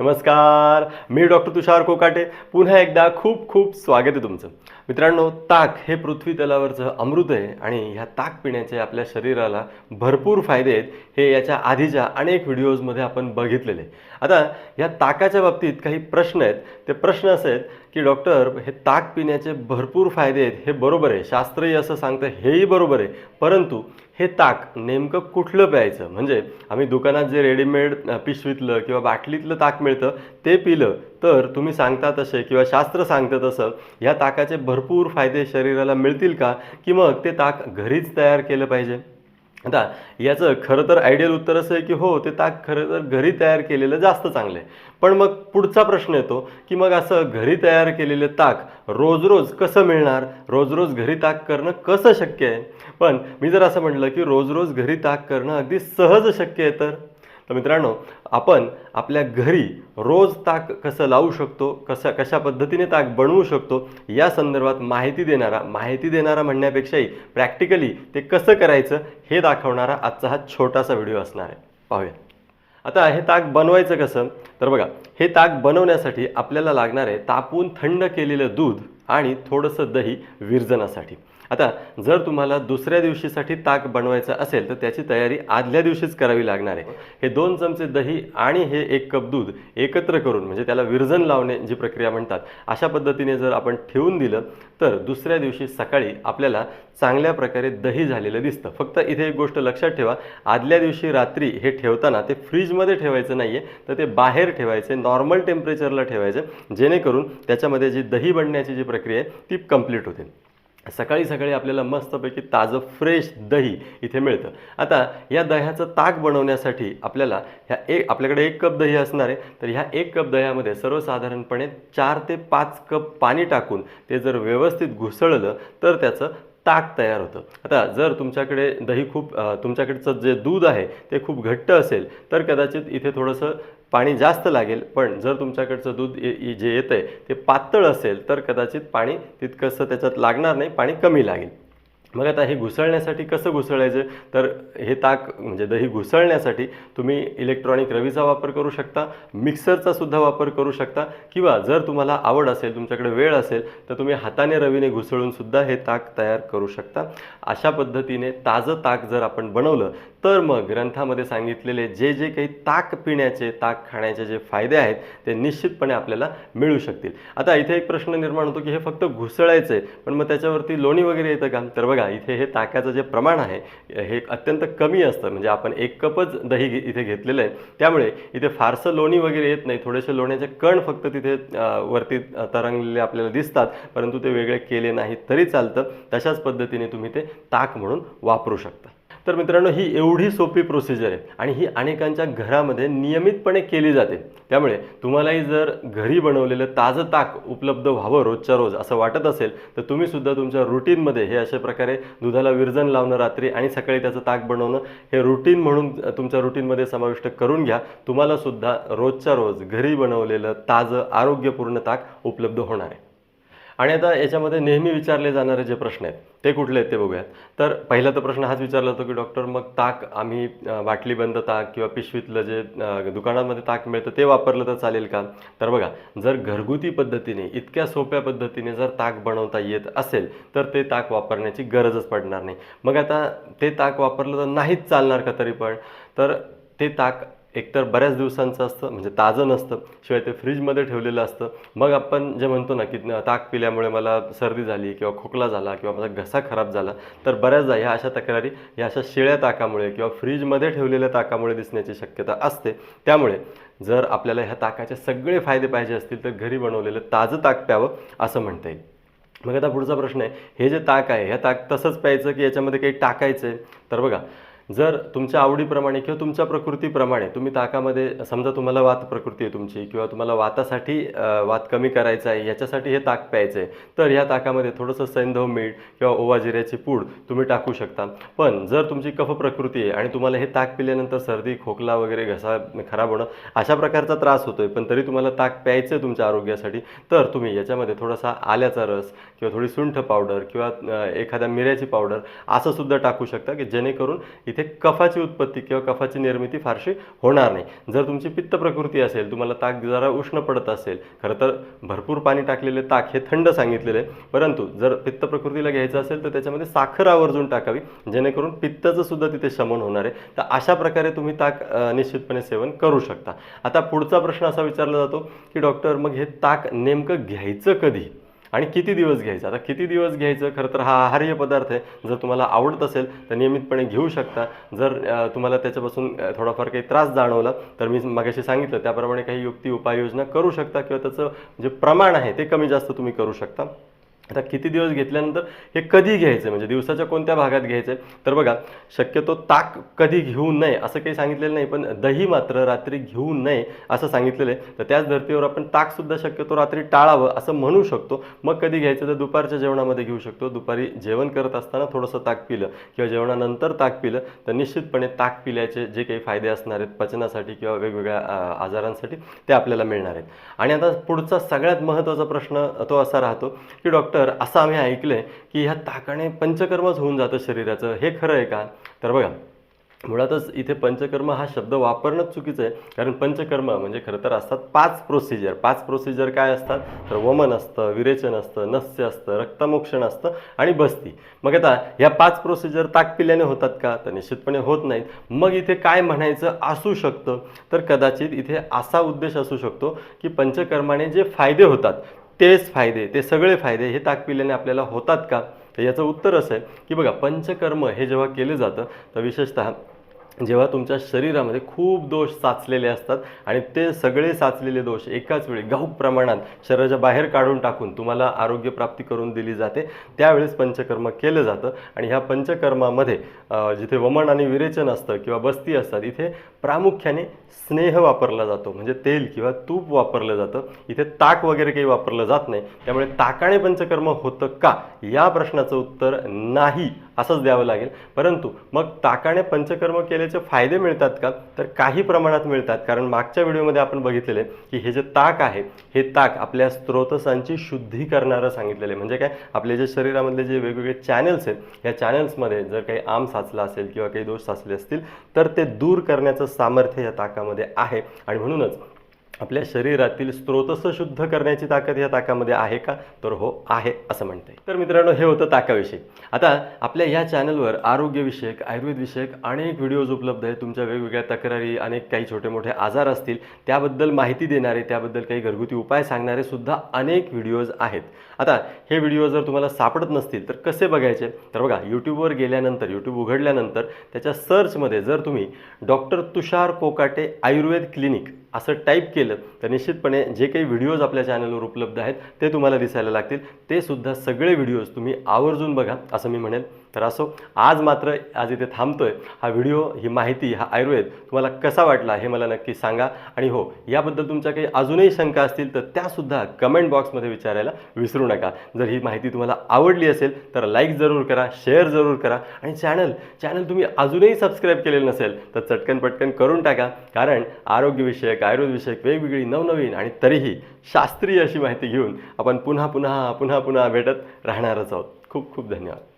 नमस्कार मी डॉक्टर तुषार कोकाटे. पुन्हा एकदा खूप खूप स्वागत आहे तुमचं. मित्रांनो ताक हे पृथ्वी तलावरचं अमृत आहे आणि ह्या ताक पिण्याचे आपल्या शरीराला भरपूर फायदे आहेत. हे याच्या आधीच्या अनेक व्हिडिओजमध्ये आपण बघितलेले. आता ह्या ताकाच्या बाबतीत काही प्रश्न आहेत. ते प्रश्न असे आहेत की डॉक्टर हे ताक पिण्याचे भरपूर फायदे आहेत हे बरोबर आहे. शास्त्रही असं सांगतं हेही बरोबर आहे. परंतु हे ताक नेमकं कुठलं प्यायचं? म्हणजे आम्ही दुकानात जे रेडीमेड पिशवीतलं किंवा बाटलीतलं ताक मिळतं ते पिलं तर तुम्ही सांगता तसे किंवा शास्त्र सांगतं तसं ह्या ताकाचे भरपूर फायदे शरीराला मिळतील का? की मग ते ताक घरीच तयार केलं पाहिजे? आता याचं खरं तर आयडियल उत्तर असं आहे की हो ते ताक खरं तर घरी तयार केलेलं जास्त चांगलं आहे पण मग पुढचा प्रश्न येतो की मग असं घरी तयार केलेलं ताक रोज रोज कसं मिळणार? रोज रोज घरी ताक करणं कसं शक्य आहे? पण मी जर असं म्हटलं की रोज रोज घरी ताक करणं अगदी सहज शक्य आहे तर? तर मित्रांनो आपण आपल्या घरी रोज ताक कसं लावू शकतो कसं कशा पद्धतीने ताक बनवू शकतो या संदर्भात माहिती देणारा माहिती देणारा म्हणण्यापेक्षाही प्रॅक्टिकली ते कसं करायचं हे दाखवणारा आजचा हा छोटासा व्हिडिओ असणार आहे. पाहूया. आता हे ताक बनवायचं कसं? तर बघा हे ताक बनवण्यासाठी आपल्याला लागणार आहे तापून थंड केलेलं दूध आणि थोडंसं दही विरजनासाठी. आता जर तुम्हाला दुसऱ्या दिवशीसाठी ताक बनवायचं असेल तर त्याची तयारी आदल्या दिवशीच करावी लागणार आहे. हे दोन चमचे दही आणि हे एक कप दूध एकत्र करून म्हणजे त्याला विरजन लावणे जी प्रक्रिया म्हणतात अशा पद्धतीने जर आपण ठेवून दिलं तर दुसऱ्या दिवशी सकाळी आपल्याला चांगल्या प्रकारे दही झालेलं दिसतं. फक्त इथे एक गोष्ट लक्षात ठेवा आदल्या दिवशी रात्री हे ठेवताना ते फ्रीजमध्ये ठेवायचं नाही आहे तर ते बाहेर ठेवायचे नॉर्मल टेम्परेचरला ठेवायचं जेणेकरून त्याच्यामध्ये जी दही बनण्याची जी प्रक्रिया आहे ती कंप्लीट होते. सकाळी सकाळी आपल्याला मस्तपैकी ताजं फ्रेश दही इथे मिळतं. आता या दह्याचं ताक बनवण्यासाठी आपल्याला ह्या एक आपल्याकडे एक कप दही असणार आहे. तर ह्या एक कप दह्यामध्ये सर्वसाधारणपणे चार ते पाच कप पाणी टाकून ते जर व्यवस्थित घुसळलं तर त्याचं ताक तयार होतं. आता जर तुमच्याकडे दही खूप तुमच्याकडचं जे दूध आहे ते खूप घट्ट असेल तर कदाचित इथे थोडंसं पाणी जास्त लागेल. पण जर तुमच्याकडचं दूध जे येतं आहे ते पातळ असेल तर कदाचित पाणी तितकंसं त्याच्यात लागणार नाही पाणी कमी लागेल. मग आता हे घुसळण्यासाठी कसं घुसळायचं? तर हे ताक म्हणजे दही घुसळण्यासाठी तुम्ही इलेक्ट्रॉनिक रवीचा वापर करू शकता मिक्सरचा सुद्धा वापर करू शकता किंवा जर तुम्हाला आवड असेल तुमच्याकडे वेळ असेल तर तुम्ही हाताने रवीने घुसळून सुद्धा हे ताक तयार करू शकता. अशा पद्धतीने ताजं ताक जर आपण बनवलं तर मग ग्रंथामध्ये सांगितलेले जे जे काही ताक पिण्याचे ताक खाण्याचे जे फायदे आहेत ते निश्चितपणे आपल्याला मिळू शकतील. आता इथे एक प्रश्न निर्माण होतो की हे फक्त घुसळायचं आहे पण मग त्याच्यावरती लोणी वगैरे येतं का? तर बघा इथे हे ताकाचं जे प्रमाण आहे हे अत्यंत कमी असतं. म्हणजे आपण एक कपच दही घे- इथे घेतलेलं आहे. त्यामुळे इथे फारसं लोणी वगैरे येत नाही. थोडेसे लोण्याचे कण फक्त तिथे वरती तरंगलेले आपल्याला दिसतात. परंतु ते वेगळे केले नाही तरी चालतं. तशाच पद्धतीने तुम्ही ते ताक म्हणून वापरू शकता. तर मित्रांनो ही एवढी सोपी प्रोसिजर आहे आणि ही अनेकांच्या घरामध्ये नियमितपणे केली जाते. त्यामुळे तुम्हालाही जर घरी बनवलेलं ताजं ताक उपलब्ध व्हावं रोजच्या रोज असं वाटत असेल तर तुम्ही सुद्धा तुमच्या रुटीनमध्ये हे अशा प्रकारे दुधाला विरजन लावणं रात्री आणि सकाळी त्याचं ताक बनवणं हे रुटीन म्हणून तुमच्या रुटीनमध्ये समाविष्ट करून घ्या. तुम्हाला सुद्धा रोजच्या रोज घरी बनवलेलं ताजं आरोग्यपूर्ण ताक उपलब्ध होणार आहे. आणि आता याच्यामध्ये नेहमी विचारले जाणारे जे प्रश्न आहेत ते कुठले आहेत ते बघूयात. तर पहिला तर प्रश्न हाच विचारला होतो की डॉक्टर मग ताक आम्ही बाटलीबंद ताक किंवा पिशवीतलं जे दुकानांमध्ये दुकानामध्ये ताक मिळतं ते वापरलं तर चालेल का? तर बघा जर घरगुती पद्धतीने इतक्या सोप्या पद्धतीने जर ताक बनवता येत असेल तर ते ताक वापरण्याची गरजच पडणार नाही. मग आता ते ताक वापरलं तर नाहीच चालणार का तरी पण? तर ते ताक एकतर बऱ्याच दिवसांचं असतं म्हणजे ताजं नसतं शिवाय ते फ्रीजमध्ये ठेवलेलं असतं. मग आपण जे म्हणतो ना की ताक पिल्यामुळे मला सर्दी झाली किंवा खोकला झाला किंवा माझा घसा खराब झाला तर बऱ्याचदा ह्या अशा तक्रारी ह्या अशा शिळ्या ताकामुळे किंवा फ्रीजमध्ये ठेवलेल्या ताकामुळे दिसण्याची शक्यता असते. त्यामुळे जर आपल्याला ह्या ताकाचे सगळे फायदे पाहिजे असतील तर घरी बनवलेलं ताजं ताक प्यावं असं म्हणता येईल. मग आता पुढचा प्रश्न आहे हे जे ताक आहे हे ताक तसंच प्यायचं की याच्यामध्ये काही टाकायचं आहे? तर बघा जर तुमच्या आवडीप्रमाणे किंवा तुमच्या प्रकृतीप्रमाणे तुम्ही ताकामध्ये समजा तुम्हाला वात प्रकृती आहे तुमची किंवा तुम्हाला वातासाठी वात कमी करायचा आहे याच्यासाठी हे ताक प्यायचं आहे तर ह्या ताकामध्ये थोडंसं सैंधव मीठ किंवा ओवा जिऱ्याची पूड तुम्ही टाकू शकता. पण जर तुमची कफ प्रकृती आहे आणि तुम्हाला हे ताक पिल्यानंतर सर्दी खोकला वगैरे घसा खराब होणं अशा प्रकारचा त्रास होतो आहे पण तरी तुम्हाला ताक प्यायचं आहे तुमच्या आरोग्यासाठी तर तुम्ही याच्यामध्ये थोडासा आल्याचा रस किंवा थोडी सुंठ पावडर किंवा एखाद्या मिऱ्याची पावडर असं सुद्धा टाकू शकता की जेणेकरून इथे इथे कफाची उत्पत्ती किंवा कफाची निर्मिती फारशी होणार नाही. जर तुमची पित्त प्रकृती असेल तुम्हाला ताक जरा उष्ण पडत असेल खरं तर भरपूर पाणी टाकलेले ताक हे थंड सांगितलेले आहे. परंतु जर पित्त प्रकृतीला घ्यायचं असेल तर त्याच्यामध्ये साखर आवर्जून टाकावी जेणेकरून पित्ताचं सुद्धा तिथे शमन होणार आहे. तर अशा प्रकारे तुम्ही ताक निश्चितपणे सेवन करू शकता. आता पुढचा प्रश्न असा विचारला जातो की डॉक्टर मग हे ताक नेमकं घ्यायचं कधी? आणि किती दिवस घ्यायचं? आता किती दिवस घ्यायचं? खरं तर हा आहार्य पदार्थ आहे. जर तुम्हाला आवडत असेल तर नियमितपणे घेऊ शकता. जर तुम्हाला त्याच्यापासून थोडाफार काही त्रास जाणवला तर मी मगाशी सांगितलं त्याप्रमाणे काही युक्ती उपाययोजना करू शकता किंवा त्याचं जे प्रमाण आहे ते कमी जास्त तुम्ही करू शकता. आता किती दिवस घेतल्यानंतर हे कधी घ्यायचं म्हणजे दिवसाच्या कोणत्या भागात घ्यायचं तर बघा शक्यतो ताक कधी घेऊ नये असं काही सांगितलेलं नाही पण दही मात्र रात्री घेऊ नये असं सांगितलेलं आहे. तर त्याच धर्तीवर आपण ताकसुद्धा शक्यतो रात्री टाळावं असं म्हणू शकतो. मग कधी घ्यायचं? तर दुपारच्या जेवणामध्ये घेऊ शकतो. दुपारी जेवण करत असताना थोडंसं ताक पिलं किंवा जेवणानंतर ताक पिलं तर निश्चितपणे ताक पिल्याचे जे काही फायदे असणार आहेत पचनासाठी किंवा वेगवेगळ्या आजारांसाठी ते आपल्याला मिळणार आहेत. आणि आता पुढचा सगळ्यात महत्त्वाचा प्रश्न तो असा राहतो की डॉक्टर असं आम्ही ऐकलंय की ह्या ताकाने पंचकर्मच होऊन जातं शरीराचं. हे खरं आहे का? तर बघा मुळातच इथे पंचकर्म हा शब्द वापरणंच चुकीचं आहे. कारण पंचकर्म म्हणजे खरं तर असतात पाच प्रोसिजर पाच प्रोसिजर काय असतात? तर वमन असतं विरेचन असतं नस्य असतं रक्तमोक्षण असतं आणि बस्ती मग आता ह्या पाच प्रोसिजर ताक पिल्याने होतात का? तर निश्चितपणे होत नाहीत. मग इथे काय म्हणायचं असू शकतं? तर कदाचित इथे असा उद्देश असू शकतो की पंचकर्माने जे फायदे होतात तेच फायदे ते सगळे फायदे हे ताक पिल्याने आपल्याला होतात का? तर याचं उत्तर असं आहे की बघा पंचकर्म हे जेव्हा केले जातं तर विशेषतः जेव्हा तुमच्या शरीरामध्ये खूप दोष साचलेले असतात आणि ते सगळे साचलेले दोष एकाच वेळी गाऊक प्रमाणात शरीराच्या बाहेर काढून टाकून तुम्हाला आरोग्य प्राप्ती करून दिली जाते त्यावेळेस पंचकर्म केलं जातं. आणि ह्या पंचकर्मामध्ये जिथे वमन आणि विरेचन असतं किंवा बस्ती असतात इथे प्रामुख्याने स्नेह वापरला जातो. म्हणजे तेल किंवा तूप वापरलं जातं. इथे ताक वगैरे काही वापरलं जात नाही. त्यामुळे ताकाने पंचकर्म होतं का? या प्रश्नाचं उत्तर नाही असंच द्यावं लागेल. परंतु मग ताकाने पंचकर्म केल्याचे फायदे मिळतात का? तर काही प्रमाणात मिळतात. कारण मागच्या व्हिडिओमध्ये आपण बघितलेले की हे जे ताक आहे हे ताक आपल्या स्त्रोतसांची शुद्धी करणारं सांगितलेलं आहे. म्हणजे काय? आपले जे शरीरामधले जे वेगवेगळे चॅनल्स आहेत या चॅनल्समध्ये जर काही आम साचला असेल किंवा काही दोष साचले असतील तर ते दूर करण्याचं सामर्थ्य या ताकामध्ये आहे. आणि म्हणूनच आपल्या शरीरातील स्त्रोतस शुद्ध करण्याची ताकद या ताकामध्ये आहे का? तर हो आहे असं म्हणते. तर मित्रांनो हे होतं ताकाविषयी. आता आपल्या या चॅनलवर आरोग्यविषयक आयुर्वेदविषयक अनेक व्हिडिओज उपलब्ध आहेत. तुमच्या वेगवेगळ्या तक्रारी अनेक काही छोटे मोठे आजार असतील त्याबद्दल माहिती देणारे त्याबद्दल काही घरगुती उपाय सांगणारे सुद्धा अनेक व्हिडिओज आहेत. आता हे व्हिडिओ जर तुम्हाला सापडत नसतील तर कसे बघायचे? तर बघा यूट्यूबवर गेल्यानंतर यूट्यूब उघडल्यानंतर त्याच्या सर्चमध्ये जर तुम्ही डॉक्टर तुषार कोकाटे आयुर्वेद क्लिनिक असं टाईप केलं तर निश्चितपणे जे काही व्हिडिओज आपल्या चॅनलवर उपलब्ध आहेत ते तुम्हाला दिसायला लागतील. ते सुद्धा सगळे व्हिडिओज तुम्ही आवर्जून बघा असं मी म्हणेल. तर असो आज मात्र आज इथे थांबतो आहे हा व्हिडिओ ही माहिती हा आयुर्वेद तुम्हाला कसा वाटला हे मला नक्की सांगा. आणि हो याबद्दल तुमच्या काही अजूनही शंका असतील तर त्यासुद्धा कमेंट बॉक्समध्ये विचारायला विसरू नका. जर ही माहिती तुम्हाला आवडली असेल तर लाईक जरूर करा शेअर जरूर करा. आणि चॅनल चॅनल तुम्ही अजूनही सबस्क्राईब केलेलं नसेल तर चटकन पटकन करून टाका. कारण आरोग्यविषयक आयुर्वेदविषयक वेगवेगळी नवनवीन आणि तरीही शास्त्रीय अशी माहिती घेऊन आपण पुन्हा पुन्हा पुन्हा पुन्हा भेटत राहणारच आहोत. खूप खूप धन्यवाद.